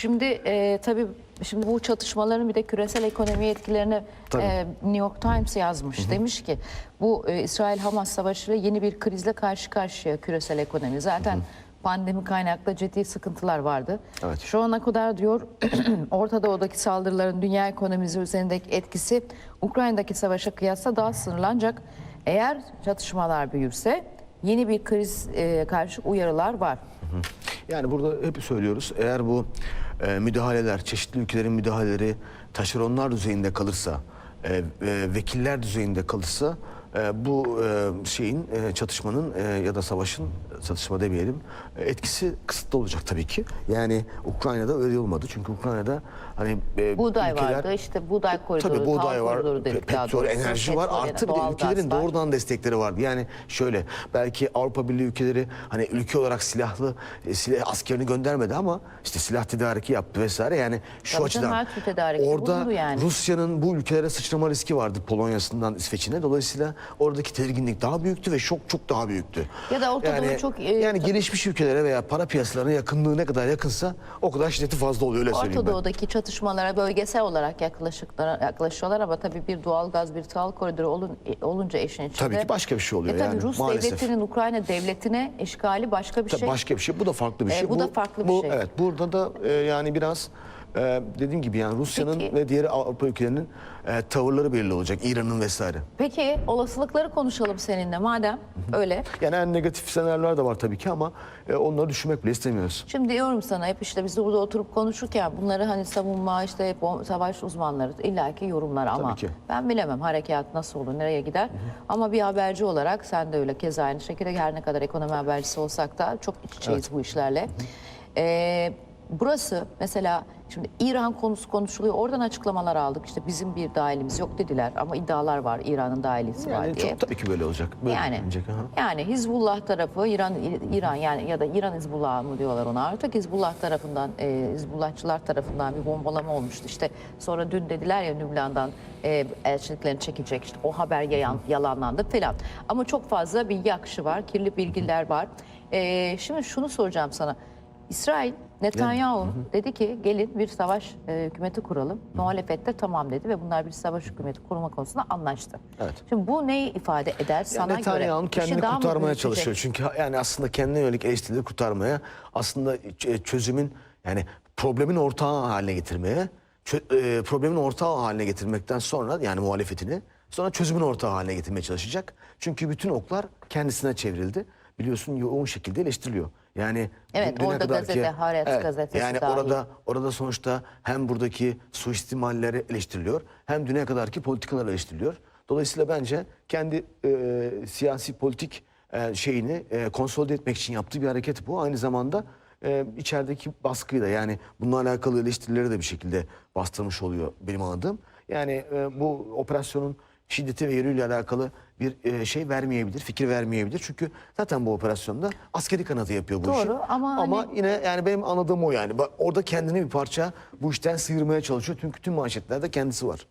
Şimdi e, tabii şimdi bu çatışmaların bir de küresel ekonomi etkilerini Tabii. e, New York Times yazmış. Demiş ki bu e, İsrail-Hamas savaşıyla yeni bir krizle karşı karşıya küresel ekonomi. Zaten pandemi kaynaklı ciddi sıkıntılar vardı. Evet. Şu ana kadar diyor Orta Doğu'daki saldırıların dünya ekonomisi üzerindeki etkisi Ukrayna'daki savaşa kıyasla daha sınırlı ancak eğer çatışmalar büyürse yeni bir kriz e, karşı uyarılar var. Yani burada hep söylüyoruz eğer bu e, müdahaleler, çeşitli ülkelerin müdahaleleri taşeronlar düzeyinde kalırsa, e, e, vekiller düzeyinde kalırsa e, bu e, şeyin e, çatışmanın e, ya da savaşın çatışma demeyelim e, etkisi kısıtlı olacak tabii ki. Yani Ukrayna'da öyle olmadı çünkü Ukrayna'da hani e, Buğday ülkeler- vardı işte buğday koridoru, Tabii buğday var, koridoru dedik pe- petrol, doğrusu. enerji var. Petrol, Artı bir de ülkelerin var. doğrudan destekleri vardı. Yani şöyle belki Avrupa Birliği ülkeleri hani ülke olarak silahlı e, silah askerini göndermedi ama işte silah tedariki yaptı vesaire. Yani şu Tabii açıdan orada yani. Rusya'nın bu ülkelere sıçrama riski vardı Polonya'sından İsveç'ine. Dolayısıyla oradaki tedirginlik daha büyüktü ve şok çok daha büyüktü. Ya da Orta Doğu yani, çok, e, yani gelişmiş ülkelere veya para piyasalarına yakınlığı ne kadar yakınsa o kadar şiddeti fazla oluyor öyle söyleyeyim Orta. Doğu'daki çatışmalara bölgesel olarak yaklaşıyorlar ama tabii bir doğal gaz, bir tahıl koridoru olun, olunca işin içinde. Tabii ki başka bir şey oluyor E tabii yani, Rus maalesef. devletinin Ukrayna devletine işgali başka bir Tabii şey. Başka bir şey. Bu da farklı bir Ee, şey. bu da farklı bir bu, şey. Evet. Burada da e, yani biraz e, dediğim gibi yani Rusya'nın Peki. ve diğer Avrupa ülkelerinin e, tavırları belli olacak. İran'ın vesaire. Peki olasılıkları konuşalım seninle madem öyle. Yani en negatif senaryolar da var tabii ki ama e, onları düşünmek bile istemiyoruz. Şimdi diyorum sana hep işte biz de burada oturup konuşurken bunları hani savunma işte hep o savaş uzmanları illaki yorumlar ama ki. ben bilemem harekat nasıl olur nereye gider. Ama bir haberci olarak sen de öyle keza aynı şekilde her ne kadar ekonomi habercisi olsak da çok iç içeyiz bu işlerle. Ee, burası mesela şimdi İran konusu konuşuluyor oradan açıklamalar aldık işte bizim bir dahilimiz yok dediler ama iddialar var İran'ın dahilisi var Yani diye. çok tabii ki böyle olacak. Böyle Yani yani Hizbullah tarafı İran İran yani ya da İran Hizbullah mı diyorlar ona artık Hizbullah tarafından e, Hizbullahçılar tarafından bir bombalama olmuştu. İşte sonra dün dediler ya Lübnan'dan e, elçiliklerini çekecek işte o haber yayan, yalanlandı falan. Ama çok fazla bir yakışı var, kirli bilgiler var. E, şimdi şunu soracağım sana. İsrail Netanyahu dedi ki gelin bir savaş e, hükümeti kuralım. Muhalefette tamam dedi ve bunlar bir savaş hükümeti kurma konusunda anlaştı. Evet. Şimdi bu neyi ifade eder sana Netanyahu'nun göre? kendini İşi daha mı kurtarmaya büyütecek? çalışıyor. Çünkü yani aslında kendine yönelik eleştirileri kurtarmaya, aslında ç- çözümün yani problemin ortağı haline getirmeye, çö- e, problemin ortağı haline getirmekten sonra yani muhalefetini sonra çözümün ortağı haline getirmeye çalışacak. Çünkü bütün oklar kendisine çevrildi. Biliyorsun yoğun şekilde eleştiriliyor. Yani Evet, orada gazete, Haaretz gazetesi Yani dahil. orada orada sonuçta hem buradaki suistimalleri eleştiriliyor hem düne kadarki politikalar eleştiriliyor. Dolayısıyla bence kendi e, siyasi politik e, şeyini e, konsolide etmek için yaptığı bir hareket bu. Aynı zamanda e, içerideki baskıyı da yani bununla alakalı eleştirileri de bir şekilde bastırmış oluyor benim anladığım. Yani e, bu operasyonun şiddeti ve yönüyle alakalı bir e, şey vermeyebilir, fikir vermeyebilir. Çünkü zaten bu operasyonda askeri kanadı yapıyor bu Doğru, işi. ama ama hani- yine yani benim anladığım o yani. Orada kendini bir parça bu işten sıyırmaya çalışıyor. Çünkü tüm manşetlerde kendisi var.